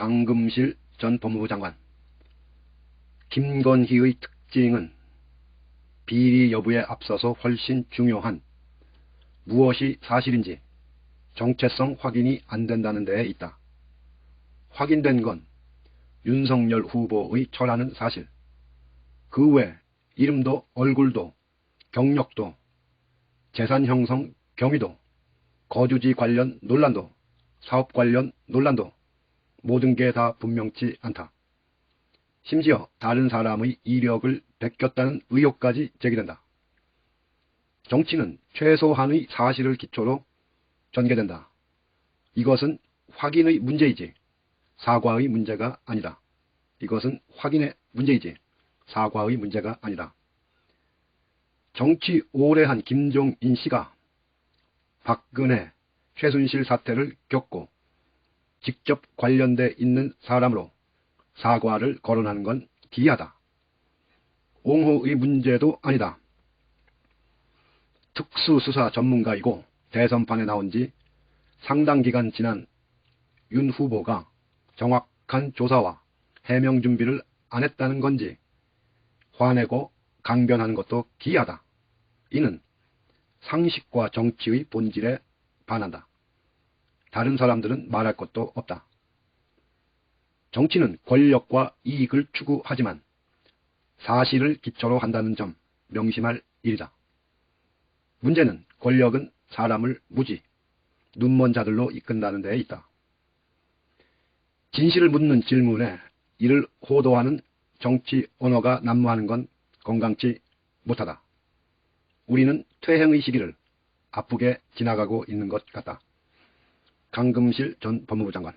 강금실 전 법무부 장관 김건희의 특징은 비리 여부에 앞서서 훨씬 중요한 무엇이 사실인지 정체성 확인이 안 된다는 데에 있다. 확인된 건 윤석열 후보의 처라는 사실. 그 외 이름도 얼굴도 경력도 재산 형성 경위도 거주지 관련 논란도 사업 관련 논란도 모든 게 다 분명치 않다. 심지어 다른 사람의 이력을 베꼈다는 의혹까지 제기된다. 정치는 최소한의 사실을 기초로 전개된다. 이것은 확인의 문제이지 사과의 문제가 아니다. 이것은 확인의 문제이지 사과의 문제가 아니다. 정치 오래 한 김종인 씨가 박근혜, 최순실 사태를 겪고 직접 관련돼 있는 사람으로 사과를 거론하는 건 기이하다. 옹호의 문제도 아니다. 특수수사 전문가이고 대선판에 나온 지 상당 기간 지난 윤 후보가 정확한 조사와 해명 준비를 안 했다는 건지 화내고 강변하는 것도 기이하다. 이는 상식과 정치의 본질에 반한다. 다른 사람들은 말할 것도 없다. 정치는 권력과 이익을 추구하지만 사실을 기초로 한다는 점 명심할 일이다. 문제는 권력은 사람을 무지, 눈먼 자들로 이끈다는 데에 있다. 진실을 묻는 질문에 이를 호도하는 정치 언어가 난무하는 건 건강치 못하다. 우리는 퇴행의 시기를 아프게 지나가고 있는 것 같다. 강금실 전 법무부 장관